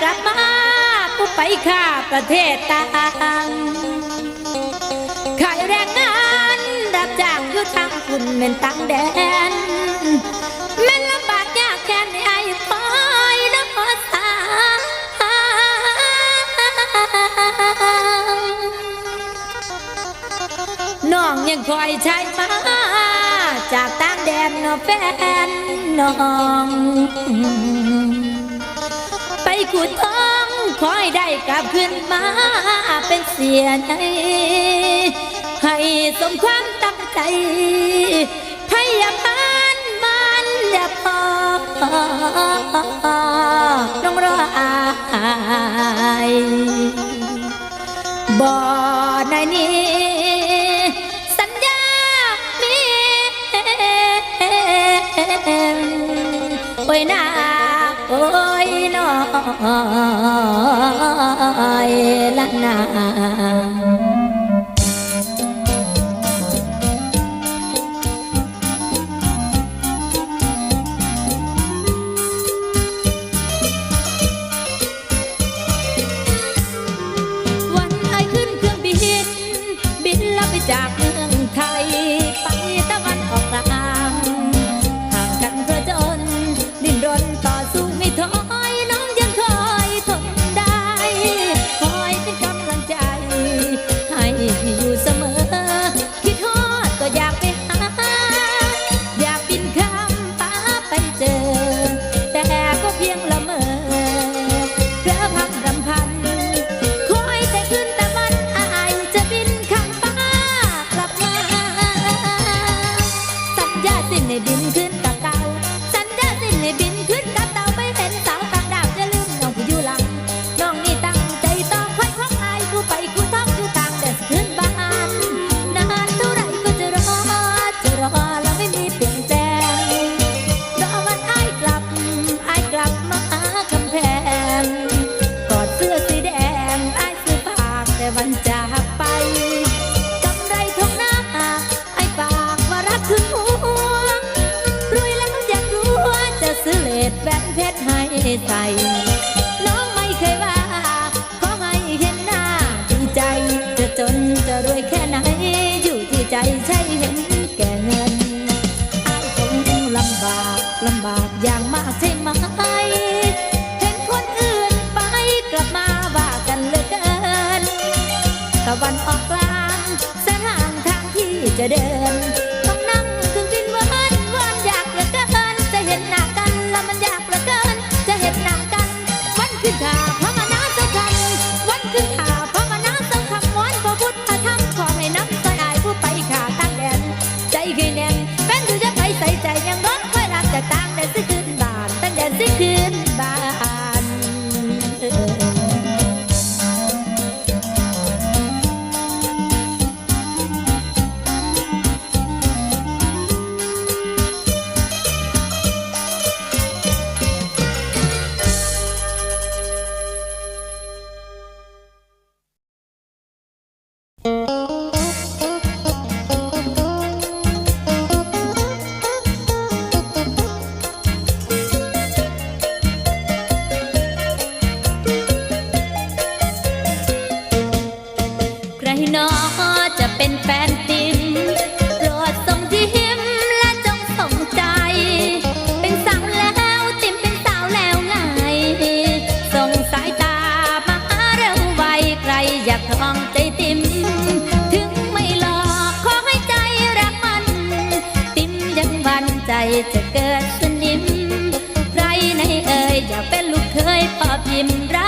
กลับมากูไปข้าประเทศต่างขายแรงงานรับจ้างอยู่ทางคุณเม็นตังแดนแม่นลำบากยากแค่ไหนไอ้คอยน้ำตาน้องยังคอยใช้มาจากต่างแดนนอแฟนน้อง ขุดทองคอยได้กลับขึ้นมาเป็นเสียในให้สมความตั้งใจพยาบานมันอย่าพอต้องรออายบ่อในนี้ไอ้ยนา โอ้ยน้อยละนา ตะวันออกกลางเส้นทางทางที่จะเดิน ถ้องใจติมถึงไม่หลอกขอให้ใจรักมัน ติมยังวันใจจะเกิดสนิม ใครในเอ่ยอยากเป็นลูกเคยปอบยิ้มรัก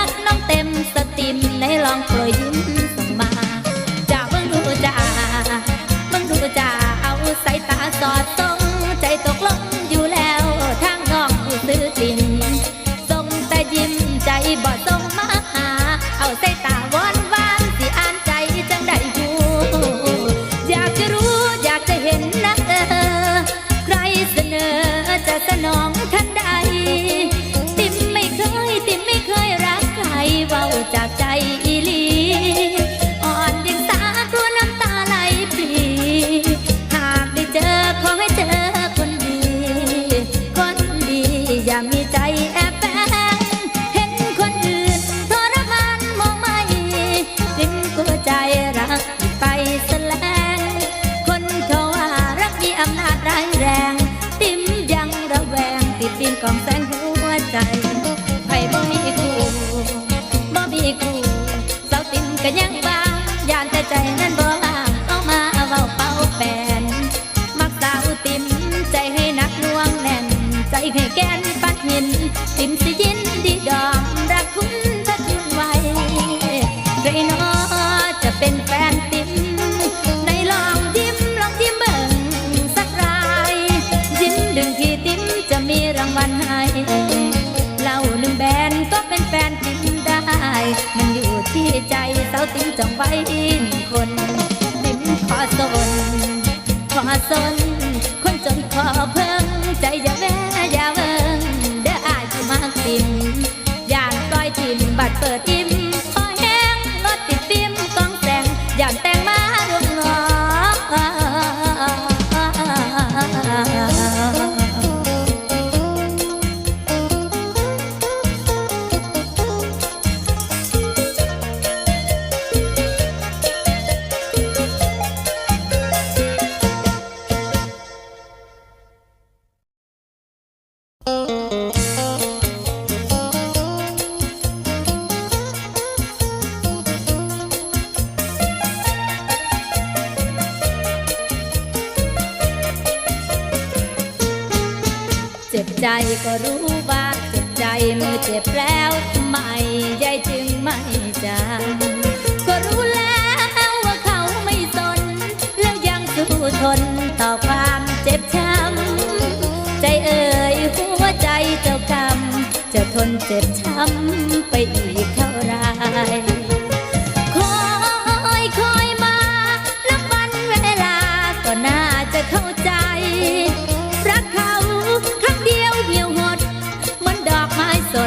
感觉。 ไปอินคนเป็นขอสนขอสน ใจก็รู้ว่าเจ็บใจเมื่อเจ็บแล้วทำไมยายจึงไม่จำก็รู้แล้วว่าเขาไม่สน แล้วยังสู้ทนต่อความเจ็บช้ำใจเอ่ยหัวใจเจ้ากรรมจะทนเจ็บช้ำไปอีกเท่าไรคอยคอยมานับวันเวลาก็น่าจะเข้าใจ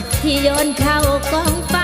ดที่โยนเข้ากองไฟ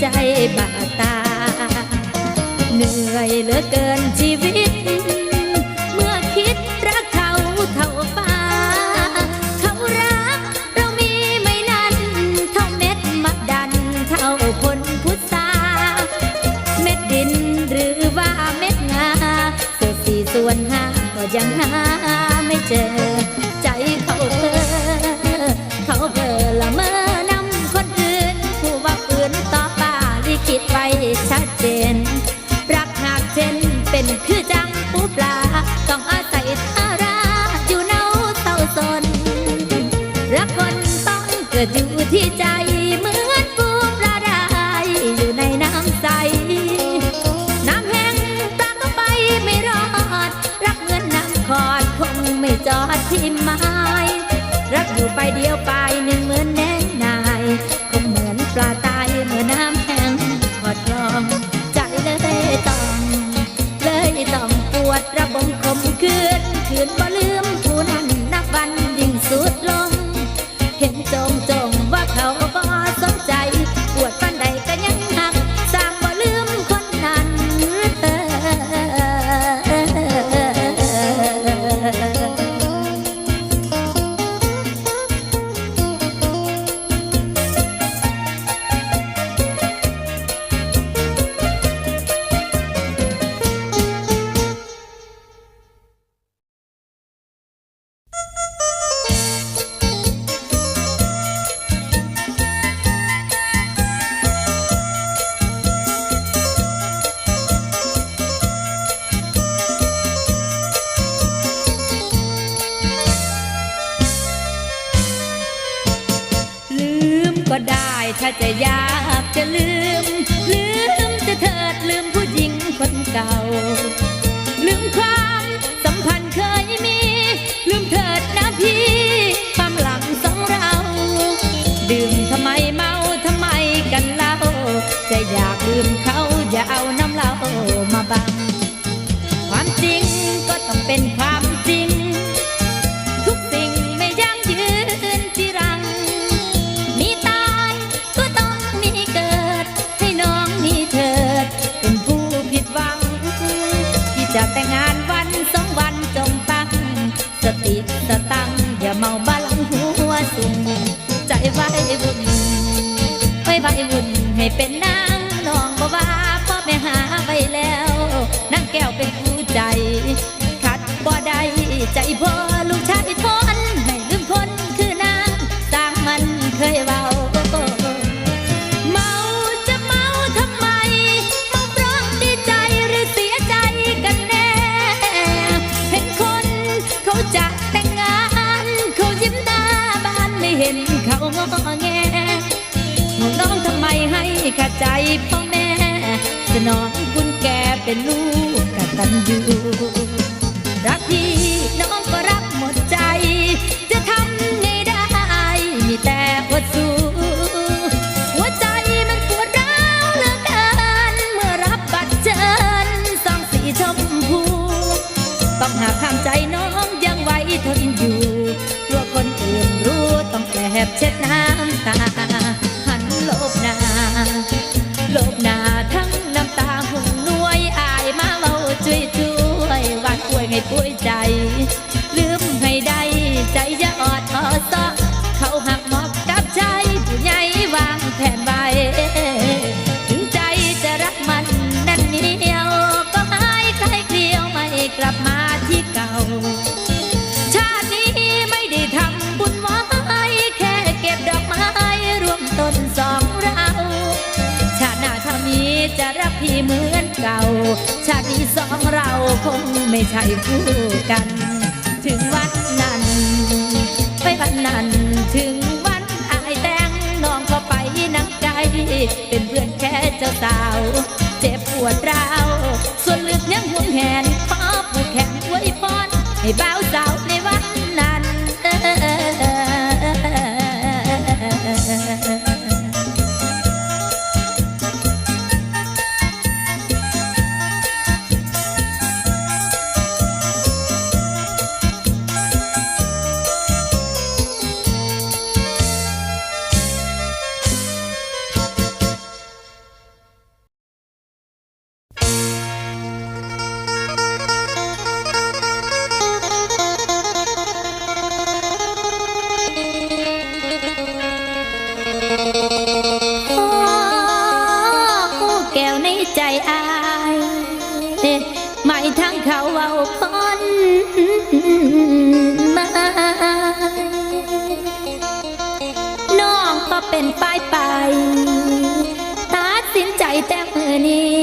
ใจบาดตา เหนื่อยเหลือเกินชีวิต เมื่อคิดรักเขาเท่าฟ้า เขารักเรามีไม่นั้น เท่าเม็ดมัดดันเท่าผลพุทราเม็ดดินหรือว่าเม็ดงาเศษสี่ส่วนห้าก็ยังหาไม่เจอ ที่ไมารักอยู่ไปเดียวไปหนึ่ง ถ้าจะยา ใจพอลูกชายทนไม่ลืมคนคือนางสร้างมันเคยเบาเมาจะเมาทำไมเมาเพรดีใจหรือเสียใจกันแน่ เห็นคนเขาจะแต่งงานเขายิ้มหน้าบานไม่เห็นเขาแงมองทำไมให้ขาดใจพ่อแม่สนองคุณแกเป็นลูกกตัญญูรักพี่็ดน้ำตา หันโลบนาโลบนาทั้งน้ำตาหุ่นนวยอายมาเมาจุยจุยวันป่วยไงป่วยจ้า ชาติสองเราคงไม่ใช่คู่กัน ถึงวันนั้น ไปวันนั้น ถึงวันอายแต่งน้องก็ไปนังไกลเป็นเพื่อนแค่เจ้าสาว เจ็บปวดร้าว ส่วนลึกยังห่วงแหนขอผูกแข็งไว้พรให้บ้า เ็นป้ายไปตัดสินใจแต่เมื่อนี้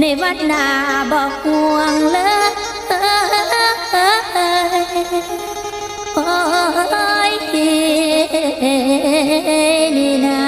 ในวันหน้าบอกห่วงเลยโอ้ยนี่นา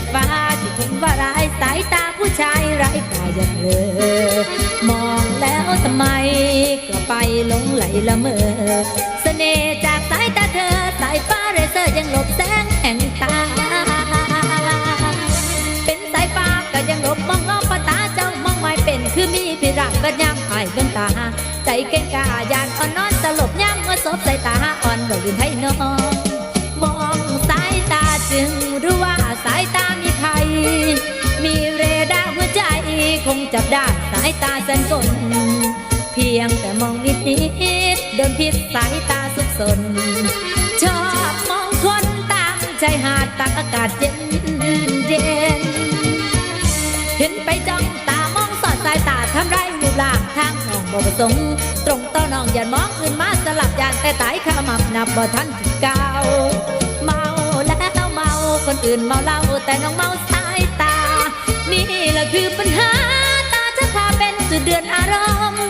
สายฟ้าที่คุณว่าร้ายสายตาผู้ชายไร้กาอย่างเลอมองแล้วทำไมก็ไปหลงไหลละเมอเสน่ห์จากสายตาเธอ สายฟ้าเรเซอร์ยังหลบแสงแห่งตา เป็นสายฟ้าก็ยังหลบมองงอปตาเจ้ามองไม่เป็นคือมีพิรักก็ย่ำไอ้เบื้องตา ใจเก่งกายานอ่อนนอนสลบย่ำเมื่อศพสายตาอ่อนบ่ลืมให้น้องมองสายตาจึงรู้ว่า มีเรดาร์หัวใจคงจับได้สายตาสันกลเพียงแต่มองนิดนิดๆโดนพิษสายตาสุกสน ชอบมองคนตามชายหาดตากอากาศเย็นเย็น เห็นไปจ้องตามองสอดสายตาทำไรรูปร่างทางน้องบ่ประสงค์ตรงต่อน้องอย่ามองอื่นมาสลับยานแต่ตายขามับนับบ่ทันถึงเก้า คนอื่นเมาเหล้าแต่น้องเมาสายตา นี่แหละคือปัญหาตาจะพาเป็นจุดเดือนอารมณ์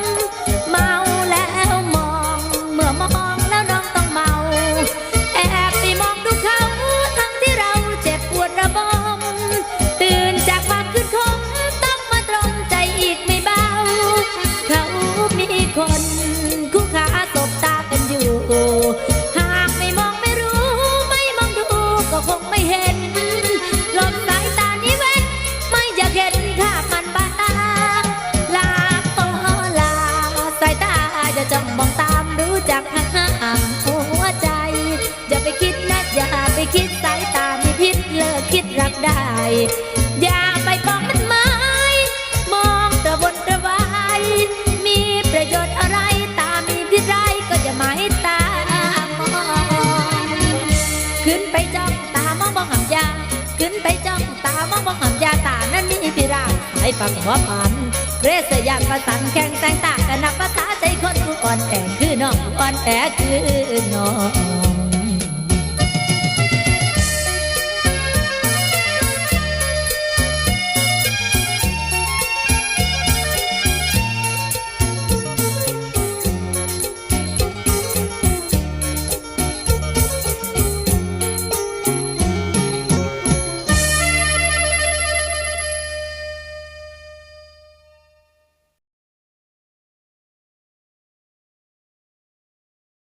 อย่าไปปองมันไม้มองตะวนตะวายมีประโยชน์อะไรตามีพิษร้ายก็อย่าหมายตามองขึ้นไปจ้องตามองมองหำยาขึ้นไปจ้องตามองมองหำยาตานั้นมีพิราบให้ฟังหัวมันเรสยานประสันแข่งแสงตากันนับภาษาใจคนผู้อ่อนแอคือน้องกูอ่อนแอคือน้อง